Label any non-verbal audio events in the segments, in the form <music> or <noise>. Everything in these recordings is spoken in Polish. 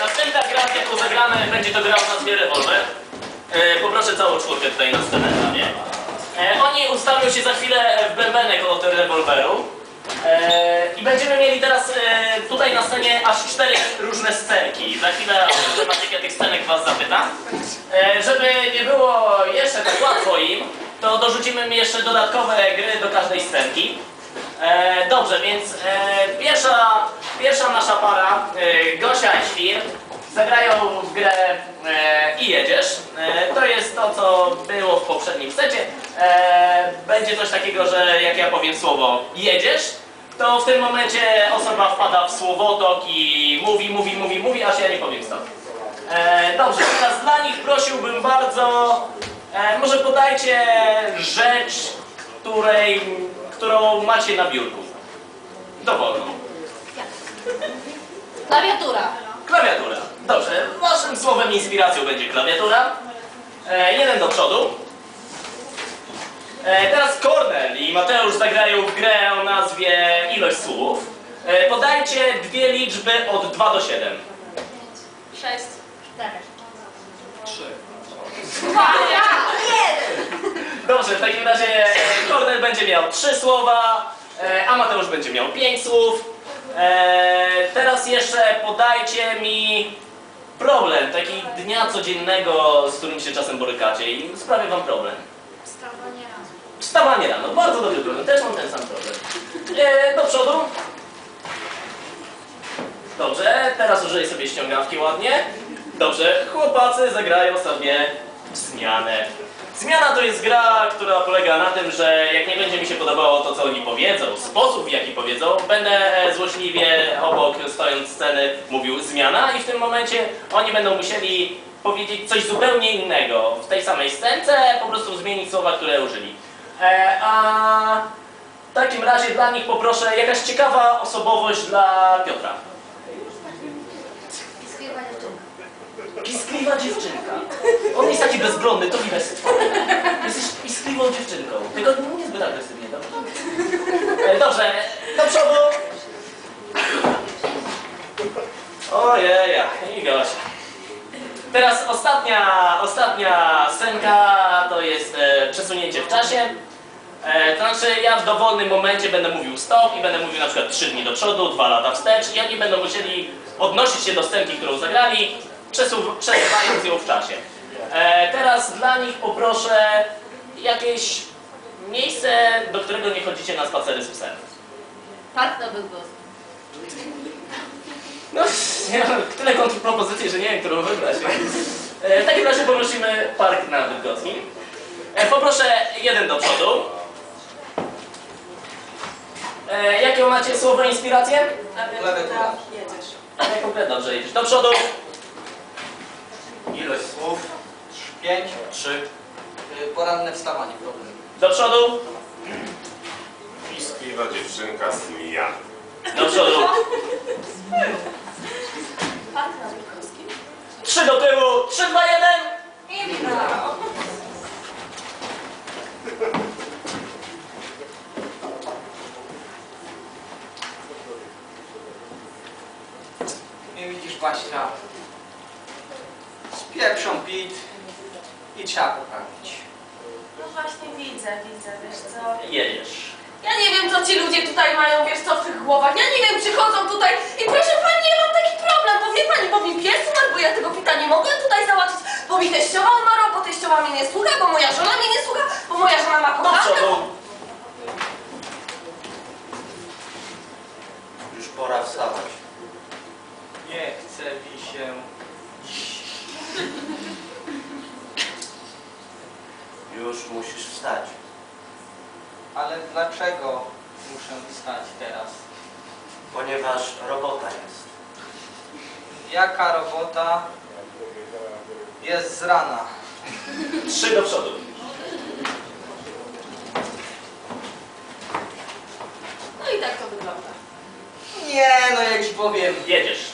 następna gra, jaką zagramy, będzie to gra o nazwie Revolver. E, poproszę całą czwórkę tutaj na scenę dla mnie. E, oni ustawią się za chwilę w bębenek od rewolweru. E, I będziemy mieli teraz tutaj na scenie aż cztery różne scenki. Za chwilę o tematykę tych scenek was zapytam. Żeby nie było jeszcze tak łatwo im, to dorzucimy mi jeszcze dodatkowe gry do każdej scenki. Dobrze, więc pierwsza, pierwsza nasza para, e, Gosia i Świr, zagrają w grę e, i jedziesz. E, to jest to, co było w poprzednim secie. Będzie coś takiego, że jak ja powiem słowo jedziesz, to w tym momencie osoba wpada w słowotok i mówi, mówi, mówi, mówi, aż ja nie powiem stop. Dobrze, teraz dla nich prosiłbym bardzo, może podajcie rzecz, której, którą macie na biurku. Dowolną. Klawiatura. Klawiatura. Dobrze, waszym słowem inspiracją będzie klawiatura. E, jeden do przodu. E, teraz Kornel i Mateusz zagrają w grę o nazwie Ilość słów. E, podajcie dwie liczby od 2 do 7. Sześć. Cztery. Trzy. Dobrze, w takim razie Kornel będzie miał trzy słowa, e, a Mateusz będzie miał pięć słów. E, teraz jeszcze podajcie mi problem, taki dnia codziennego, z którym się czasem borykacie i sprawia wam problem. Wstawanie rano. Wstawanie rano, bardzo dobry problem, też mam ten sam problem. E, do przodu. Dobrze, teraz użyję sobie ściągawki ładnie. Dobrze, chłopacy zagrają sobie w zmianę. Zmiana to jest gra, która polega na tym, że jak nie będzie mi się podobało to, co oni powiedzą, sposób w jaki powiedzą, będę e, złośliwie obok stojąc sceny mówił zmiana i w tym momencie oni będą musieli powiedzieć coś zupełnie innego w tej samej scence, po prostu zmienić słowa, które użyli. E, a w takim razie dla nich poproszę jakaś ciekawa osobowość dla Piotra. Piskliwa dziewczynka. Piskliwa dziewczynka. On jest taki bezbronny, to widać. Piskliwą dziewczynką. Tylko niezbyt agresywnie, dobrze? E, Dobrze, do przodu. Ojej, i Gosia. Teraz ostatnia, ostatnia scenka to jest e, przesunięcie w czasie. E, to znaczy ja w dowolnym momencie będę mówił stop i będę mówił na przykład 3 dni do przodu, 2 lata wstecz i oni będą musieli odnosić się do scenki, którą zagrali, przesuw- przesuwając ją w czasie. E, teraz dla nich poproszę jakieś miejsce, do którego nie chodzicie na spacery z psem. Park Nowych Gór. No, <laughs> ja mam tyle kontrpropozycji, że nie wiem, którą wybrać. E, w takim razie poprosimy Park na Wydgocki. E, poproszę jeden do przodu. E, jakie macie słowo inspirację? Tak, Klawiatura. Jedziesz. Klawiatura, dobrze, jedziesz. Do przodu. Ilość słów? 5, 3, Poranne wstawanie. Problem. Do przodu. Piskliwa dziewczynka zmija. Do przodu. Park na Wilkowskim. Trzy do tyłu. Trzy, dwa, jeden. Inna. Nie widzisz Baśka. Z pierwszą pit i trzeba poprawić. No widzę, widzę, wiesz co? Jedziesz. Ja nie wiem, co ci ludzie tutaj mają, wiesz co, w tych głowach. Ja nie wiem, przychodzą tutaj i proszę pani, ja mam taki problem, bo wie pani, bo mi pies umarł, bo ja tego pita nie mogę tutaj załatwić, bo mi teściowa umarła, bo teściowa mnie nie słucha, bo moja żona mnie nie słucha, bo moja żona ma Do kochankę. przodu. Już pora wstawać. Nie chce mi się. Już musisz wstać. Ale dlaczego muszę wstać teraz? Ponieważ robota jest. Jaka robota jest z rana? Trzy do przodu. No i tak to wygląda. Nie, no ja ci powiem. Jedziesz.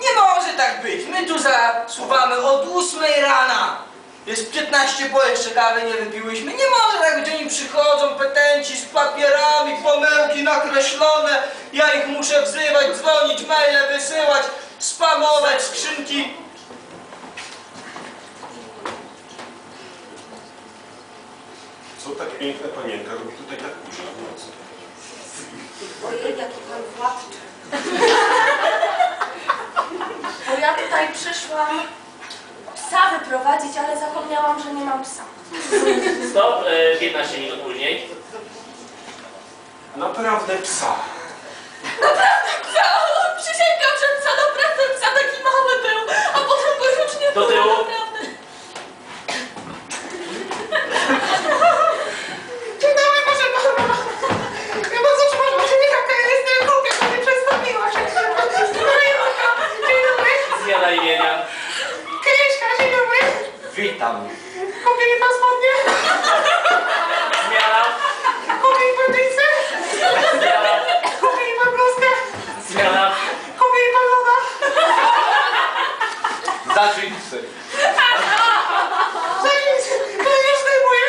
Nie może tak być. My tu zasuwamy od 8 rana. Jest 15 po jeszcze kawy nie wypiłyśmy. Nie może tak być. Oni przychodzą, petenci z papierami, pomyłki nakreślone. Ja ich muszę wzywać, dzwonić, maile wysyłać, spamować, skrzynki. Co tak piękna panienka robi tutaj tak późno w nocy? Ojej, jaki pan władczy. <laughs> Bo ja tutaj przyszłam psa wyprowadzić, ale zapomniałam, że nie mam psa. Stop, e, 15 minut później. Naprawdę psa. Psa! Przysięgam, że psa naprawdę psa taki mały był, a potem go już nie Do było tyłu. naprawdę. Dzień dobry, proszę pana. Ja bardzo przepraszam, że nie taka jestem głupia, że nie przedstawiła się. Marionka, dzień dobry. Zmiana imienia. Kryśka, dzień dobry. Witam. Kupi mi pan spodnie? Zmiana. Kupi mi pan dżinsy? Zmiana. Kupi mi pan bluzkę? Zmiana. Kupi mi pan loda? Za dżinsy. Za dżinsy, to już zdejmuję.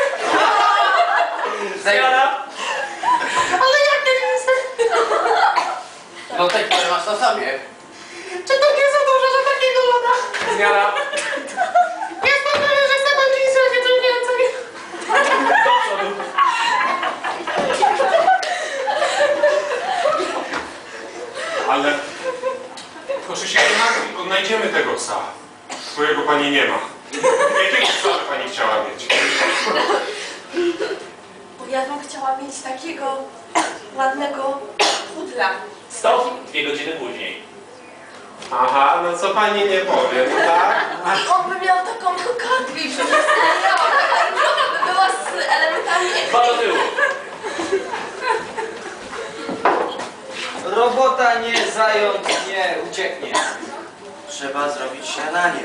Zmiana. Ale jakie dżinsy? No te, które masz na sobie. Czy to nie za dużo za takiego loda? Zmiana. Jest pan pewien, że chce pan dżinsy, a nie coś więcej? Do przodu. Ale proszę się odnajdziemy tego psa, którego pani nie ma. Jakiego psa by pani chciała mieć? Bo ja bym chciała mieć takiego ładnego pudla. Stop, dwie godziny później. Aha, no co pani nie powie, no tak? On by miał taką kokardkę i. Taka droga by była z elementami Dwa do tyłu. Robota nie zając nie ucieknie. Trzeba zrobić śniadanie.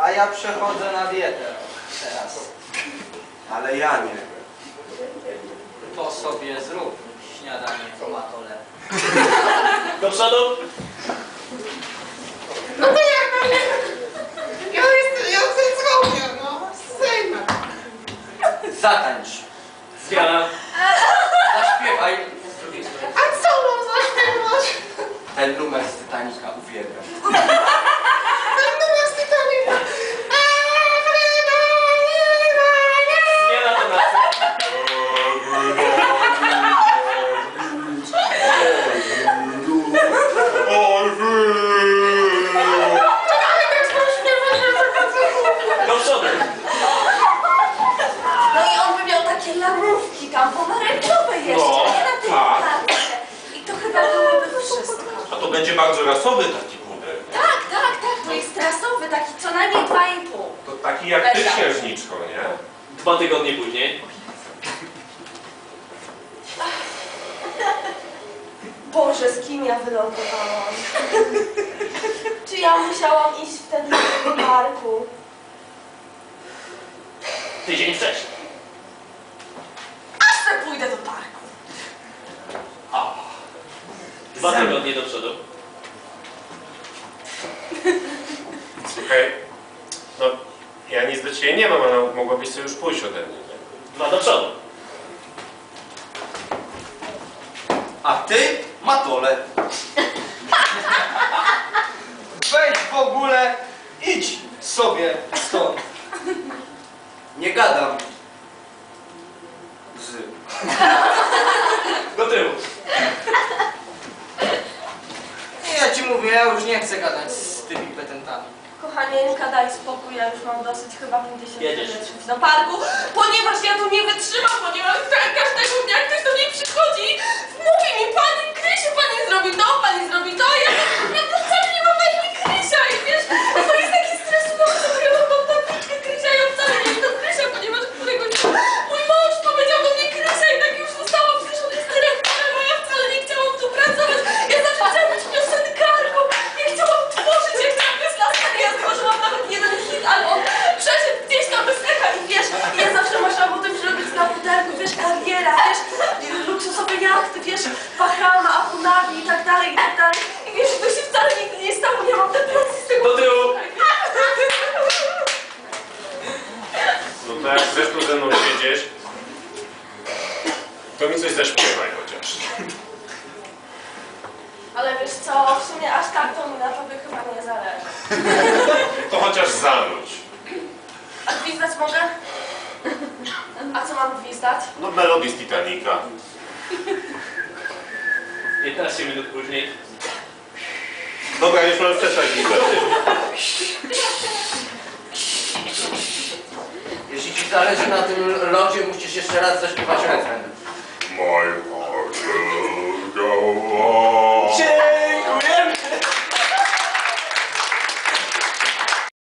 A ja przechodzę na dietę teraz. Ale ja nie. To sobie zrób śniadanie po matole. Do przodu. No to jak na mnie? Ja jestem, ja chcę zrobię, no. Sejmę. Zatańcz. Zmiana. Zaśpiewaj. A co mam zaśpiewać? Ten numer z Titanica uwielbiam. Ten numer z Titanica. Zmiana tonacji. Do przodu. No i on by miał takie lamówki tam pomarańczowe jeszcze, No, nie na tej tak. kartce. I to chyba byłoby wszystko. A to będzie bardzo rasowy taki puder. Tak, tak, tak, to jest rasowy, taki co najmniej 2,5. To taki jak ty, księżniczko, nie? Dwa tygodnie później. <laughs> Boże, z kim ja wylądowałam? <laughs> Czy ja musiałam iść wtedy do tego parku? Tydzień wcześniej. Aż se pójdę do parku. Dwa tygodnie do przodu. Słuchaj, no ja nic do ciebie nie mam, ale mogłabyś sobie już pójść ode mnie, nie? Dwa do przodu. A ty, Matole. Wejdź w ogóle, idź sobie stąd. Nie gadam. Z. Do tyłu. Ja ci mówię, ja już nie chcę gadać z. Kochanieńka, daj spokój, ja już mam dosyć, chyba pójdę się Jedziesz. wyleczyć do parku, ponieważ ja tu nie wytrzymam, ponieważ ka- każdego dnia ktoś do mnie przychodzi, mówi mi, pani Krysiu, pani zrobi to, pani zrobi to, ja, ja to wcale nie mam na imię Krysia i wiesz, to jest taki stresujące, bo ja mam tabliczkę Krysia i on wcale nie jest to Krysia, ponieważ któregoś dnia mój mąż powiedział do mnie Krysia i tak już zostałam, przecież on jest dyrektorem, a ja wcale nie chciałam tu pracować, ja zawsze chciałam być piosenkarką, ja chciałam tworzyć, ja chciałam być laska, ja stworzyłam nawet jeden hit, ale on przeszedł gdzieś tam bez echa i wiesz, ja zawsze marzyłam o tym, żeby być na pudelku, wiesz, kariera, wiesz, luksusowe jachty, wiesz, Bahama, Abu Dhabi i tak dalej, i tak dalej. I wiesz, to się wcale nigdy nie stało, ja mam depresję z tego. Do tyłu. No to jak chcesz tu ze mną siedzieć, to mi coś zaśpiewaj chociaż. Ale wiesz co, w sumie aż tak to mi na tobie chyba nie zależy. To chociaż zanudź. A gwizdać mogę? A co mam gwizdać? No melodii z Titanica. 15 minut później. Dobra, już mam przestać widzę. Jeśli ci zależy na tym lodzie, musisz jeszcze raz zaśpiewać refren. my heart will go on.